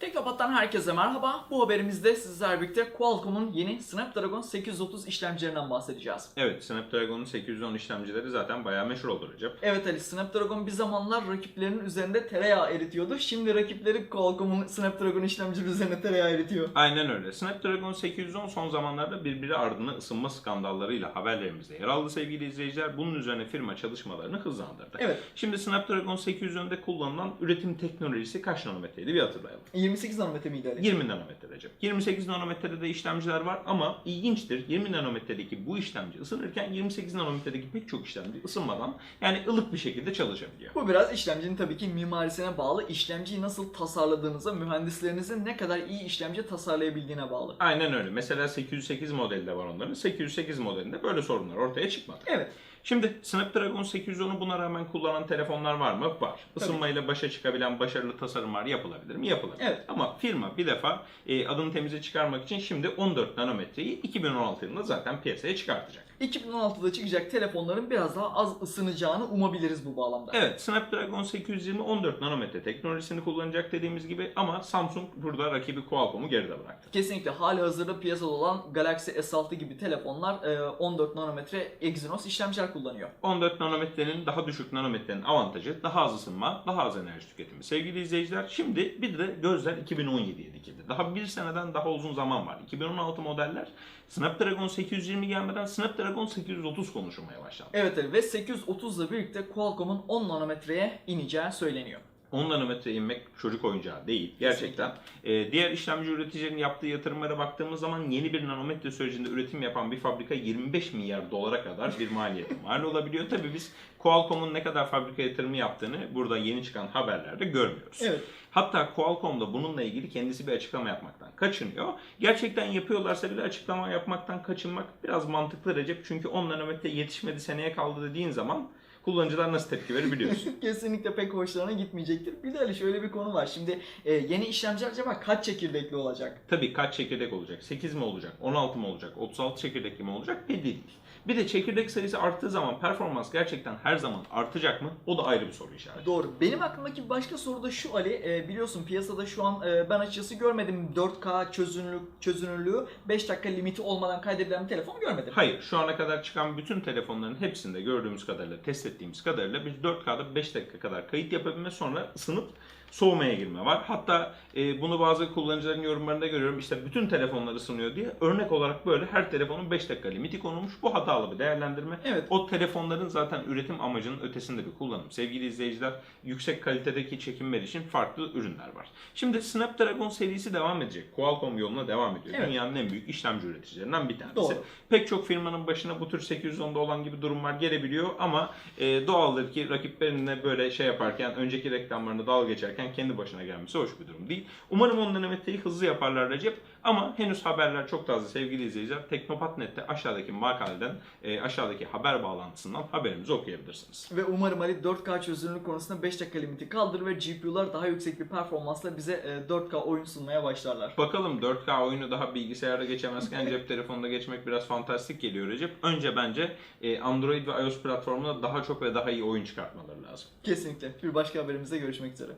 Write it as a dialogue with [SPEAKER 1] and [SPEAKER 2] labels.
[SPEAKER 1] Teknopat'tan herkese merhaba. Bu haberimizde sizlerle birlikte Qualcomm'un yeni Snapdragon 830 işlemcilerinden bahsedeceğiz.
[SPEAKER 2] Evet, Snapdragon'un 810 işlemcileri zaten bayağı meşhur oldu Recep.
[SPEAKER 1] Evet Ali, Snapdragon bir zamanlar rakiplerinin üzerinde tereyağı eritiyordu. Şimdi rakipleri Qualcomm'un Snapdragon işlemcileri üzerine tereyağı eritiyor.
[SPEAKER 2] Aynen öyle. Snapdragon 810 son zamanlarda birbiri ardına ısınma skandallarıyla haberlerimizde yer aldı sevgili izleyiciler. Bunun üzerine firma çalışmalarını hızlandırdı.
[SPEAKER 1] Evet.
[SPEAKER 2] Şimdi Snapdragon 810'de kullanılan üretim teknolojisi kaç nanometreydi bir hatırlayalım.
[SPEAKER 1] 28 nanometre miydi Ali?
[SPEAKER 2] 20 nanometre Recep. 28 nanometrede de işlemciler var ama ilginçtir 20 nanometredeki bu işlemci ısınırken 28 nanometredeki pek çok işlemci ısınmadan yani ılık bir şekilde çalışabiliyor.
[SPEAKER 1] Bu biraz işlemcinin tabii ki mimarisine bağlı. İşlemciyi nasıl tasarladığınıza, mühendislerinizin ne kadar iyi işlemci tasarlayabildiğine bağlı.
[SPEAKER 2] Aynen öyle. Mesela 808 modeli de var onların. 808 modelinde böyle sorunlar ortaya çıkmadı.
[SPEAKER 1] Evet.
[SPEAKER 2] Şimdi Snapdragon 810'u buna rağmen kullanan telefonlar var mı? Var. Isınmayla başa çıkabilen başarılı tasarımlar yapılabilir mi? Yapılabilir.
[SPEAKER 1] Evet.
[SPEAKER 2] Ama firma bir defa e, adını temize çıkarmak için şimdi 14 nanometreyi 2016 yılında zaten piyasaya çıkartacak.
[SPEAKER 1] 2016'da çıkacak telefonların biraz daha az ısınacağını umabiliriz bu bağlamda.
[SPEAKER 2] Evet, Snapdragon 820 14 nanometre teknolojisini kullanacak dediğimiz gibi ama Samsung burada rakibi Qualcomm'u geride bıraktı.
[SPEAKER 1] Kesinlikle hali hazırda piyasada olan Galaxy S6 gibi telefonlar e, 14 nanometre Exynos işlemciler kullanıyor.
[SPEAKER 2] 14 nanometrenin daha düşük nanometrenin avantajı daha az ısınma, daha az enerji tüketimi. Sevgili izleyiciler şimdi bir de gözler 2017'ye dikildi. Daha bir seneden daha uzun zaman var. 2016 modeller Snapdragon 820 gelmeden Snapdragon 830 konuşulmaya başlandı.
[SPEAKER 1] Evet ve 830 ile birlikte Qualcomm'un 10 nanometreye ineceği söyleniyor.
[SPEAKER 2] 10 nanometre inmek çocuk oyuncağı değil. Gerçekten. Ee, diğer işlemci üreticilerin yaptığı yatırımlara baktığımız zaman yeni bir nanometre sürecinde üretim yapan bir fabrika 25 milyar dolara kadar bir maliyete mal olabiliyor. Tabii biz Qualcomm'un ne kadar fabrika yatırımı yaptığını burada yeni çıkan haberlerde görmüyoruz.
[SPEAKER 1] Evet.
[SPEAKER 2] Hatta Qualcomm da bununla ilgili kendisi bir açıklama yapmaktan kaçınıyor. Gerçekten yapıyorlarsa bile açıklama yapmaktan kaçınmak biraz mantıklı Recep. Çünkü 10 nanometre yetişmedi seneye kaldı dediğin zaman kullanıcılar nasıl tepki verir biliyorsun.
[SPEAKER 1] Kesinlikle pek hoşlarına gitmeyecektir. Bir de Ali şöyle bir konu var. Şimdi e, yeni işlemci acaba kaç çekirdekli olacak?
[SPEAKER 2] Tabii kaç çekirdek olacak? 8 mi olacak? 16 mı olacak? 36 çekirdekli mi olacak? Belli değil. Bir de çekirdek sayısı arttığı zaman performans gerçekten her zaman artacak mı? O da ayrı bir soru işareti.
[SPEAKER 1] Doğru. Benim aklımdaki başka soru da şu Ali. E, biliyorsun piyasada şu an e, ben açıkçası görmedim 4K çözünürlük, çözünürlüğü 5 dakika limiti olmadan kaydedebilen bir telefon görmedim.
[SPEAKER 2] Hayır, şu ana kadar çıkan bütün telefonların hepsinde gördüğümüz kadarıyla, test ettiğimiz kadarıyla biz 4K'da 5 dakika kadar kayıt yapabilme sonra ısınıp soğumaya girme var. Hatta e, bunu bazı kullanıcıların yorumlarında görüyorum. İşte bütün telefonlar ısınıyor diye. Örnek olarak böyle her telefonun 5 dakika limiti konulmuş. Bu hatalı bir değerlendirme.
[SPEAKER 1] Evet.
[SPEAKER 2] O telefonların zaten üretim amacının ötesinde bir kullanım. Sevgili izleyiciler, yüksek kalitedeki çekinmeler için farklı ürünler var. Şimdi Snapdragon serisi devam edecek. Qualcomm yoluna devam ediyor.
[SPEAKER 1] Evet.
[SPEAKER 2] Dünyanın en büyük işlemci üreticilerinden bir tanesi.
[SPEAKER 1] Doğru.
[SPEAKER 2] Pek çok firmanın başına bu tür 810'da olan gibi durumlar gelebiliyor ama e, doğaldır ki rakiplerine böyle şey yaparken, önceki reklamlarını dalga geçerken kendi başına gelmesi hoş bir durum değil. Umarım 10 nanometreyi hızlı yaparlar Recep ama henüz haberler çok taze sevgili izleyiciler. Teknopat.net'te aşağıdaki makaleden, e, aşağıdaki haber bağlantısından haberimizi okuyabilirsiniz.
[SPEAKER 1] Ve umarım Ali 4K çözünürlük konusunda 5 dakika limiti kaldırır ve GPU'lar daha yüksek bir performansla bize e, 4K oyun sunmaya başlarlar.
[SPEAKER 2] Bakalım 4K oyunu daha bilgisayarda geçemezken cep telefonunda geçmek biraz fantastik geliyor Recep. Önce bence e, Android ve iOS platformuna daha çok ve daha iyi oyun çıkartmaları lazım.
[SPEAKER 1] Kesinlikle. Bir başka haberimizde görüşmek üzere.